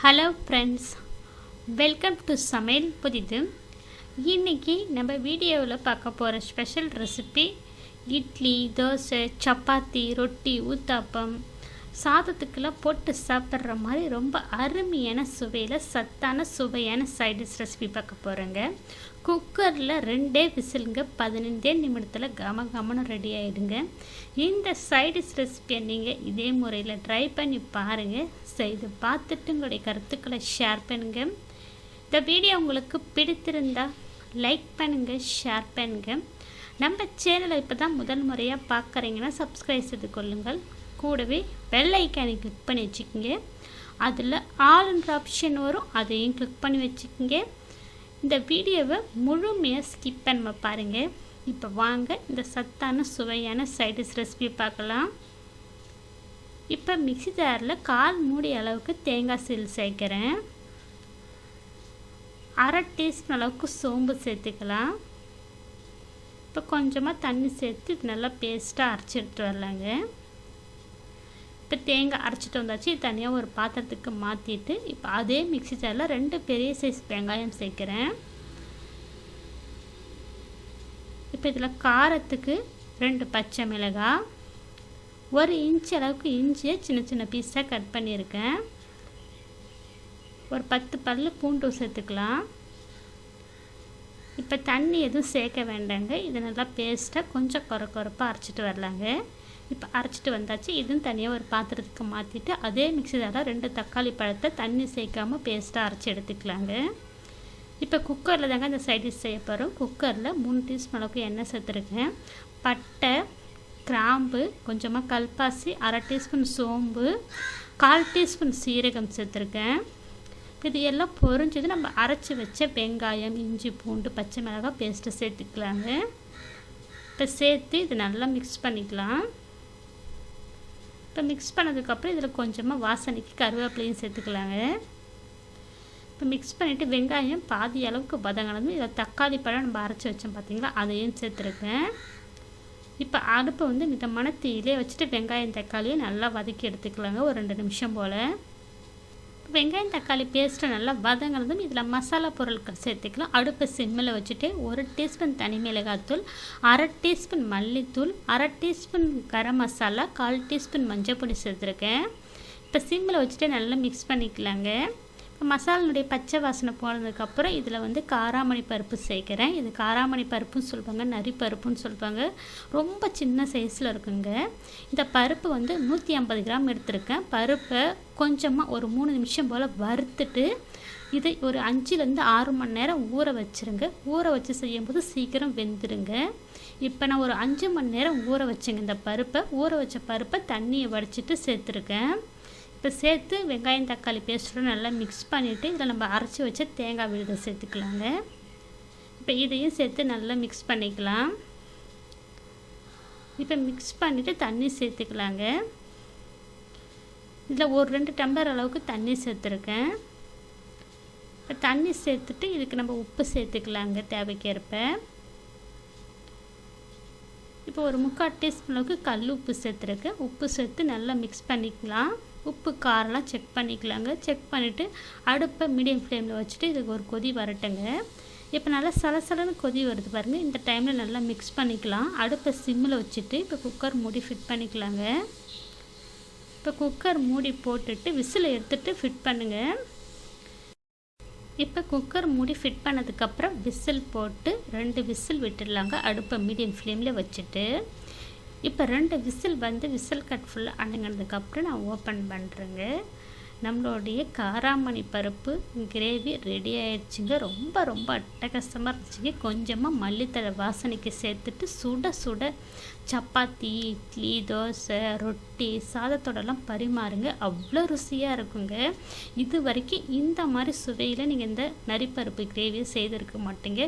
Hello friends welcome to சமையல் புதிது இன்றைக்கி நம்ம வீடியோவில் பார்க்க போகிற ஸ்பெஷல் ரெசிபி இட்லி தோசை சப்பாத்தி ரொட்டி ஊத்தாப்பம் சாதத்துக்கெல்லாம் போட்டு சாப்பிட்ற மாதிரி ரொம்ப அருமையான சுவையில் சத்தான சுவையான சைடிஷ் ரெசிபி பார்க்க போகிறேங்க குக்கரில் ரெண்டே விசிலுங்க பதினஞ்சே நிமிடத்தில் கம கமனம் ரெடி ஆகிடுங்க இந்த சைடிஷ் ரெசிபியை நீங்கள் இதே முறையில் ட்ரை பண்ணி பாருங்கள் செய்து பார்த்துட்டு உங்களுடைய கருத்துக்களை ஷேர் பண்ணுங்கள் இந்த வீடியோ உங்களுக்கு பிடித்திருந்தால் லைக் பண்ணுங்கள் ஷேர் பண்ணுங்கள் நம்ம சேனலை இப்போ தான் முதல் முறையாக பார்க்குறீங்கன்னா சப்ஸ்கிரைப் செய்து கொள்ளுங்கள். கூடவே பெல் ஐக்கானை கிளிக் பண்ணி வச்சுக்கோங்க. அதில் ஆல்ன்ற ஆப்ஷன் வரும் அதையும் கிளிக் பண்ணி வச்சுக்கோங்க. இந்த வீடியோவை முழுமையாக ஸ்கிப் பண்ண பாருங்கள் இப்போ வாங்க இந்த சத்தான சுவையான சைடிஷ் ரெசிபி பார்க்கலாம். இப்போ மிக்சி ஜாரில் கால் மூடி அளவுக்கு தேங்காய் சீல் சேர்க்குறேன். அரை டீஸ்பூன் அளவுக்கு சோம்பு சேர்த்துக்கலாம். இப்போ கொஞ்சமாக தண்ணி சேர்த்து இது நல்லா பேஸ்ட்டாக அரைச்சி எடுத்து வரலாங்க. இப்போ தேங்காய் அரைச்சிட்டு வந்தாச்சு தனியாக ஒரு பாத்திரத்துக்கு மாற்றிட்டு இப்போ அதே மிக்சி ஜாரில் ரெண்டு பெரிய சைஸ் வெங்காயம் சேர்க்குறேன். இப்போ இதில் காரத்துக்கு ரெண்டு பச்சை மிளகாய் ஒரு இன்ச் அளவுக்கு இஞ்சியை சின்ன சின்ன பீஸாக கட் பண்ணியிருக்கேன். ஒரு பத்து பல் பூண்டு சேர்த்துக்கலாம். இப்போ தண்ணி எதுவும் சேர்க்க வேண்டாங்க இது நல்லா பேஸ்ட்டாக கொஞ்சம் குறை குறைப்பாக அரைச்சிட்டு வரலாங்க. இப்போ அரைச்சிட்டு வந்தாச்சு. இதுவும் தனியாக ஒரு பாத்திரத்துக்கு மாற்றிட்டு அதே மிக்சி தான் ரெண்டு தக்காளி பழத்தை தண்ணி சேர்க்காமல் பேஸ்ட்டாக அரைச்சி எடுத்துக்கலாங்க. இப்போ குக்கரில் தாங்க இந்த சைடிஷ் செய்ய போகிறோம் குக்கரில் மூணு டீஸ்பூன் அளவுக்கு எண்ணெய் சேர்த்துருக்கேன். பட்டை கிராம்பு கொஞ்சமாக கல்பாசி அரை டீஸ்பூன் சோம்பு கால் டீஸ்பூன் சீரகம் சேர்த்துருக்கேன். இது எல்லாம் பொரிஞ்சது நம்ம அரைச்சி வச்ச வெங்காயம் இஞ்சி பூண்டு பச்சை மிளகாய் பேஸ்ட்டு சேர்த்துக்கலாங்க. இப்போ சேர்த்து இது நல்லா மிக்ஸ் பண்ணிக்கலாம். இப்போ மிக்ஸ் பண்ணதுக்கப்புறம் இதில் கொஞ்சமாக வாசனைக்கு கருவேப்பிலையும் சேர்த்துக்கலாங்க. இப்போ மிக்ஸ் பண்ணிவிட்டு வெங்காயம் பாதி அளவுக்கு பதங்கலந்து இதில் தக்காளி பழம் நம்ம அரைச்சி வச்சோம் பார்த்தீங்களா அதையும் சேர்த்துருக்கேன் இப்போ அடுப்பை வந்து மிதமான தீயிலே வச்சுட்டு வெங்காயம் தக்காளியை நல்லா வதக்கி எடுத்துக்கலாங்க. ஒரு ரெண்டு நிமிஷம் போல். வெங்காயம் தக்காளி பேஸ்ட்டை நல்லா வதங்கினதும் இதில் மசாலா பொருட்கள் சேர்த்துக்கலாம். அடுப்பை சிம்மில் வச்சுட்டு ஒரு டீஸ்பூன் தனி மிளகாத்தூள் அரை டீஸ்பூன் மல்லித்தூள் அரை டீஸ்பூன் கரம் மசாலா கால் டீஸ்பூன் மஞ்சள் பொடி சேர்த்துருக்கேன். இப்போ சிம்மில் வச்சுட்டு நல்லா மிக்ஸ் பண்ணிக்கலாங்க. மசாலினுடைய பச்சை வாசனை போனதுக்கப்புறம் இதில் வந்து காராமணி பருப்பு சேர்க்குறேன். இது காராமணி பருப்புன்னு சொல்லுவாங்க நரி பருப்புன்னு சொல்லுவாங்க. ரொம்ப சின்ன சைஸில் இருக்குங்க. இந்த பருப்பு வந்து நூற்றி ஐம்பது கிராம் எடுத்திருக்கேன். பருப்பை கொஞ்சமாக ஒரு மூணு நிமிஷம் போல் வறுத்துட்டு இதை ஒரு அஞ்சுலேருந்து ஆறு மணி நேரம் ஊற வச்சுருங்க. ஊற வச்சு செய்யும்போது சீக்கிரம் வெந்துடுங்க இப்போ நான் ஒரு அஞ்சு மணி நேரம் ஊற வச்சேங்க இந்த பருப்பை. ஊற வச்ச பருப்பை தண்ணியை வடிச்சிட்டு சேர்த்துருக்கேன். இப்போ சேர்த்து வெங்காயம் தக்காளி பேஸ்ட்டோட நல்லா மிக்ஸ் பண்ணிவிட்டு இதில் நம்ம அரைச்சி வச்ச தேங்காய் விழுதை சேர்த்துக்கலாங்க. இப்போ இதையும் சேர்த்து நல்லா மிக்ஸ் பண்ணிக்கலாம். இப்போ மிக்ஸ் பண்ணிவிட்டு தண்ணி சேர்த்துக்கலாங்க. இதில் ஒரு ரெண்டு டம்ளர் அளவுக்கு தண்ணி சேர்த்துருக்கேன். இப்போ தண்ணி சேர்த்துட்டு இதுக்கு நம்ம உப்பு சேர்த்துக்கலாங்க தேவைக்கேற்ப. இப்போ ஒரு முக்கால் டீஸ்பூன் அளவுக்கு கல் உப்பு சேர்த்துருக்கேன். உப்பு சேர்த்து நல்லா மிக்ஸ் பண்ணிக்கலாம். உப்பு காரெலாம் செக் பண்ணிக்கலாங்க. செக் பண்ணிவிட்டு அடுப்பை மீடியம் ஃப்ளேமில் வச்சுட்டு இதுக்கு ஒரு கொதி வரட்டுங்க. இப்போ நல்லா சலசலன்னு கொதி வருது பாருங்கள் இந்த டைமில் நல்லா மிக்ஸ் பண்ணிக்கலாம். அடுப்பை சிம்மில் வச்சுட்டு இப்போ குக்கர் மூடி ஃபிட் பண்ணிக்கலாங்க. இப்போ குக்கர் மூடி போட்டுட்டு விசில் எடுத்துகிட்டு ஃபிட் பண்ணுங்கள் இப்போ குக்கர் மூடி ஃபிட் பண்ணதுக்கப்புறம் விசில் போட்டு ரெண்டு விசில் விட்டுடலாங்க. அடுப்பை மீடியம் ஃப்ளேமில் வச்சுட்டு. இப்போ ரெண்டு விசில் வந்து விசில் கட் ஃபுல்லாக அணுங்கினதுக்கப்புறம் நான் ஓப்பன் பண்ணுறேங்க நம்மளுடைய காராமணி பருப்பு கிரேவி ரெடி ஆயிடுச்சுங்க. ரொம்ப ரொம்ப அட்டகஷ்டமாக இருந்துச்சுங்க. கொஞ்சமாக மல்லித்தழை வாசனைக்கு சேர்த்துட்டு சுட சுட சப்பாத்தி இட்லி தோசை ரொட்டி சாதத்தோடலாம் பரிமாறுங்க. அவ்வளோ ருசியாக இருக்குங்க. இது வரைக்கும் இந்த மாதிரி சுவையில் நீங்கள் இந்த நரிப்பருப்பு கிரேவியை செய்திருக்க மாட்டீங்க.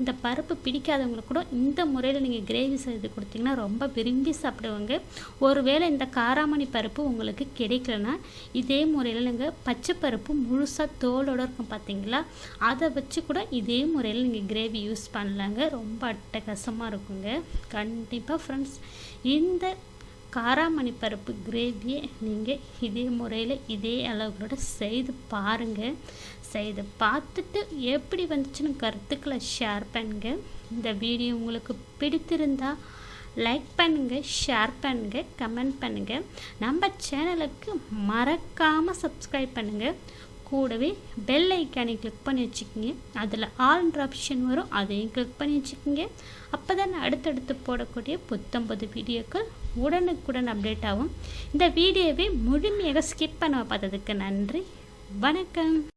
இந்த பருப்பு பிடிக்காதவங்களுக்கு கூட இந்த முறையில் நீங்கள் கிரேவி செய்து கொடுத்தீங்கன்னா ரொம்ப விரும்பி சாப்பிடுவாங்க. ஒருவேளை இந்த காராமணி பருப்பு உங்களுக்கு கிடைக்கலன்னா இதே முறையில் நீங்கள் பச்சை பருப்பு முழுசாக தோலோடு இருக்கும் பார்த்தீங்களா அதை வச்சு கூட இதே முறையில் நீங்கள் கிரேவி யூஸ் பண்ணலாங்க. ரொம்ப அட்டகாசமாக இருக்குங்க. கண்டிப்பாக ஃப்ரெண்ட்ஸ் இந்த காராமணி பருப்பு கிரேவியை நீங்கள் இதே முறையில் இதே அளவுகளோட செய்து பாருங்கள் செய்து பார்த்துட்டு எப்படி வந்துச்சுன்னு கருத்துக்களை ஷேர் பண்ணுங்கள் இந்த வீடியோ உங்களுக்கு பிடித்திருந்தா லைக் பண்ணுங்கள் ஷேர் பண்ணுங்கள் கமெண்ட் பண்ணுங்கள் நம்ம சேனலுக்கு மறக்காமல் சப்ஸ்கிரைப் பண்ணுங்கள் கூடவே பெல் ஐக்கானை கிளிக் பண்ணி வச்சுக்கோங்க. அதில் ஆல்ன்ற ஆப்ஷன் வரும் அதையும் கிளிக் பண்ணி வச்சுக்கோங்க. அப்போ தான் அடுத்தடுத்து போடக்கூடிய புத்தம்பது வீடியோக்கள் உடனுக்குடன் அப்டேட் ஆகும். இந்த வீடியோவை முழுமையாக ஸ்கிப் பண்ண பார்த்ததுக்கு நன்றி. வணக்கம்.